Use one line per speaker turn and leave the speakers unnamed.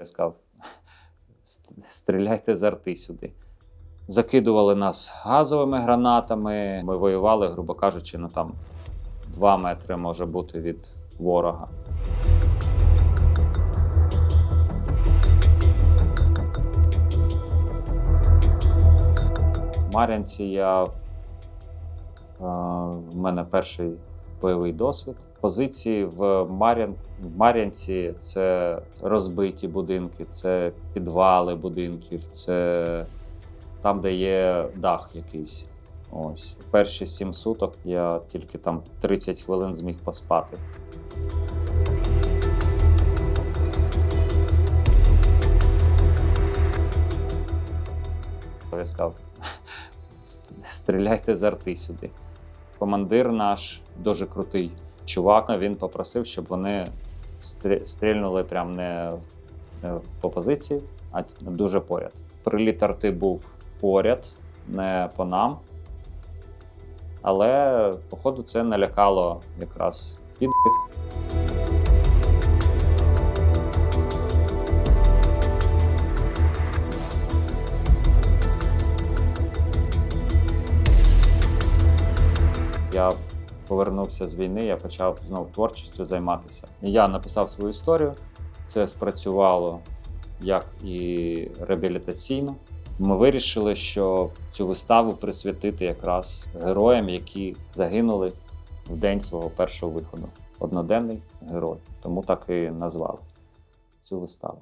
Я сказав, стріляйте з арти сюди. Закидували нас газовими гранатами. Ми воювали, грубо кажучи, ну там 2 метри може бути від ворога. В Мар'янці я в мене перший бойовий досвід. Позиції в, Мар'ян, в Мар'янці це розбиті будинки, це підвали будинків, це там, де є дах якийсь. Ось перші сім суток я тільки там 30 хвилин зміг поспати. Я сказав, стріляйте з арти сюди. Командир наш дуже крутий чувак. Він попросив, щоб вони стрільнули прям не, по позиції, а дуже поряд. Приліт арти був поряд, не по нам. Але, походу, це налякало якраз під. Я повернувся з війни, я почав знову творчістю займатися. Я написав свою історію. Це спрацювало як і реабілітаційно. Ми вирішили, що цю виставу присвятити якраз героям, які загинули в день свого першого виходу. Одноденний герой. Тому так і назвали цю виставу.